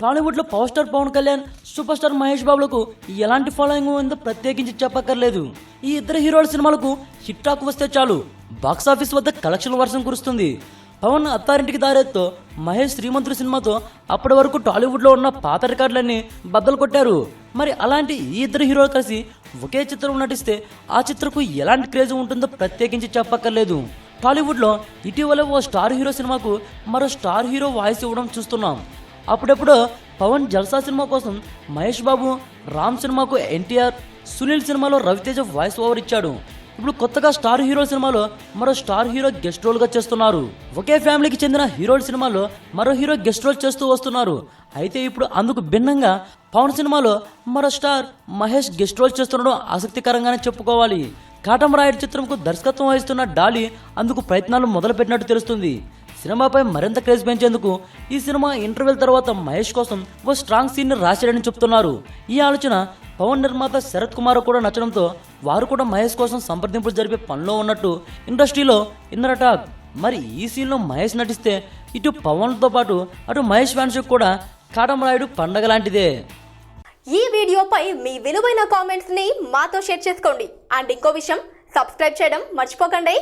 టాలీవుడ్లో power star Pawan Kalyan super star Mahesh బాబులకు ఎలాంటి following ఉందో ప్రత్యేకించి చెప్పక్కర్లేదు. ఈ ఇద్దరు హీరోల సినిమాలకు హిట్ టాక్ వస్తే చాలు. బాక్సాఫీస్ వద్ద కలెక్షన్ వర్షం కురుస్తుంది. పవన్ అత్తారింటికి దారేత్తో మహేష్ శ్రీమంతుడి సినిమాతో అప్పటి వరకు టాలీవుడ్లో ఉన్న పాత రికార్డులన్నీ బద్దలు కొట్టారు. మరి అలాంటి ఈ ఇద్దరు హీరోలు కలిసి ఒకే చిత్రం నటిస్తే ఆ చిత్రకు ఎలాంటి క్రేజ్ ఉంటుందో ప్రత్యేకించి చెప్పక్కర్లేదు. టాలీవుడ్లో ఇటీవల ఓ స్టార్ హీరో సినిమాకు మరో స్టార్ హీరో వాయిస్ ఇవ్వడం చూస్తున్నాం. అప్పుడప్పుడు పవన్ జల్సా సినిమా కోసం మహేష్ బాబు రామ్ సినిమాకు ఎన్టీఆర్ సునీల్ సినిమాలో రవితేజ వాయిస్ ఓవర్ ఇచ్చాడు. ఇప్పుడు కొత్తగా స్టార్ హీరో సినిమాలో మరో స్టార్ హీరో గెస్ట్ రోల్గా చేస్తున్నారు. ఒకే ఫ్యామిలీకి చెందిన హీరోల సినిమాలో మరో హీరో గెస్ట్ రోల్ చేస్తూ వస్తున్నారు. అయితే ఇప్పుడు అందుకు భిన్నంగా పవన్ సినిమాలో మరో స్టార్ మహేష్ గెస్ట్ రోల్ చేస్తుండడం ఆసక్తికరంగానే చెప్పుకోవాలి. కాటమరాయుడు చిత్రంకు దర్శకత్వం వహిస్తున్న డాలీ అందుకు ప్రయత్నాలు మొదలుపెట్టినట్టు తెలుస్తుంది. సినిమాపై మరింత క్రేజ్ పెంచేందుకు ఈ సినిమా ఇంటర్వెల్ తర్వాత మహేష్ కోసం ఓ స్ట్రాంగ్ సీన్ రాశాడని చెప్తున్నారు. ఈ ఆలోచన పవన్ నిర్మాత శరత్ కుమార్ కూడా నచ్చడంతో వారు కూడా మహేష్ కోసం సంప్రదింపులు జరిపే పనిలో ఉన్నట్టు ఇండస్ట్రీలో ఇన్నర్ టాక్. మరి ఈ సీన్లో మహేష్ నటిస్తే ఇటు పవన్తో పాటు అటు మహేష్ ఫ్యాన్స్ కూడా కాటమరాయుడు పండగ లాంటిదే. ఈ వీడియోపై మీ విలువైన కామెంట్స్ని మాతో షేర్ చేసుకోండి. అండ్ ఇంకో విషయం సబ్స్క్రైబ్ చేయడం మర్చిపోకండి.